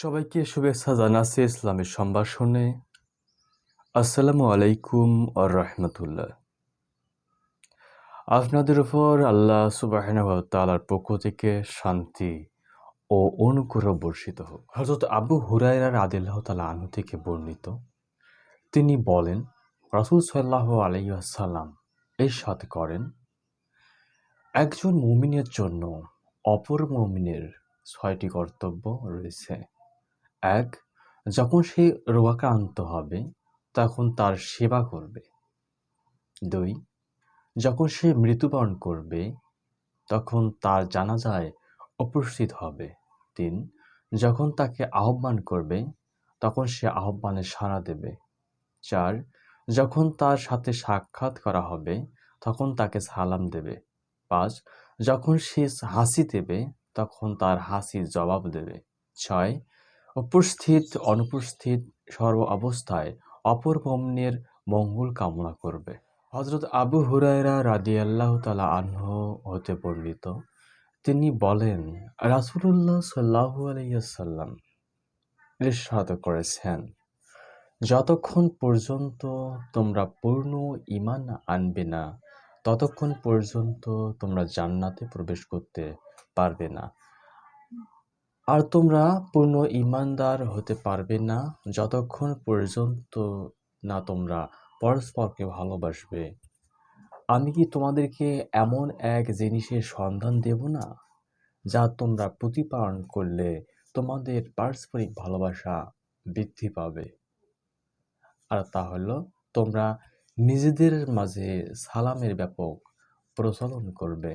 সবাইকে শুভেচ্ছা জানাচ্ছি ইসলামের সম্ভাষণে। আসসালামু আলাইকুম আর রহমতুল্লাহ। আপনাদের উপর আল্লাহ সুবাহ তালার পক্ষ থেকে শান্তি ও অনুগ্রহ বর্ষিত হোক। হজরত আবু হুরাইরার আদিল্লাহ তালা আনু থেকে বর্ণিত, তিনি বলেন, রাসুল সাল্লাহ আলাইসাল্লাম এর সাথে করেন, একজন মুমিনের জন্য অপর মুমিনের ছয়টি কর্তব্য রয়েছে। এক, যখন সে রোগাক্রান্ত হবে, তখন তার সেবা করবে। দুই, যখন সে মৃত্যুবরণ করবে, তখন তার জানাজায় উপস্থিত হবে। তিন, যখন তাকে আহ্বান করবে, তখন সে আহ্বানে সাড়া দেবে। চার, যখন তার সাথে সাক্ষাৎ করা হবে, তখন তাকে সালাম দেবে। পাঁচ, যখন সে হাসি দেবে, তখন তার হাসির জবাব দেবে। ছয় উপস্থিত, অনুপস্থিত, সর্ব অবস্থায় অপর পণ্যের মঙ্গল কামনা করবে। হজরত আবু হুরায়রা রাদি আল্লাহ তালা আনহ হতে বর্ণিত, তিনি বলেন, রাসুলুল্লাহ সাল্লাহ আলাইসাল্লাম ইরশাদ করেছেন, যতক্ষণ পর্যন্ত তোমরা পূর্ণ ইমান আনবে না, ততক্ষণ পর্যন্ত তোমরা জান্নাতে প্রবেশ করতে পারবে না। আর তোমরা পূর্ণ ইমানদার হতে পারবে না যতক্ষণ পর্যন্ত না তোমরা পরস্পরকে ভালোবাসবে। আমি কি তোমাদেরকে এমন এক জিনিসের সন্ধান দেব না, যা তোমরা প্রতিপালন করলে তোমাদের পারস্পরিক ভালোবাসা বৃদ্ধি পাবে? আর তা হলো, তোমরা নিজেদের মাঝে সালামের ব্যাপক প্রচলন করবে।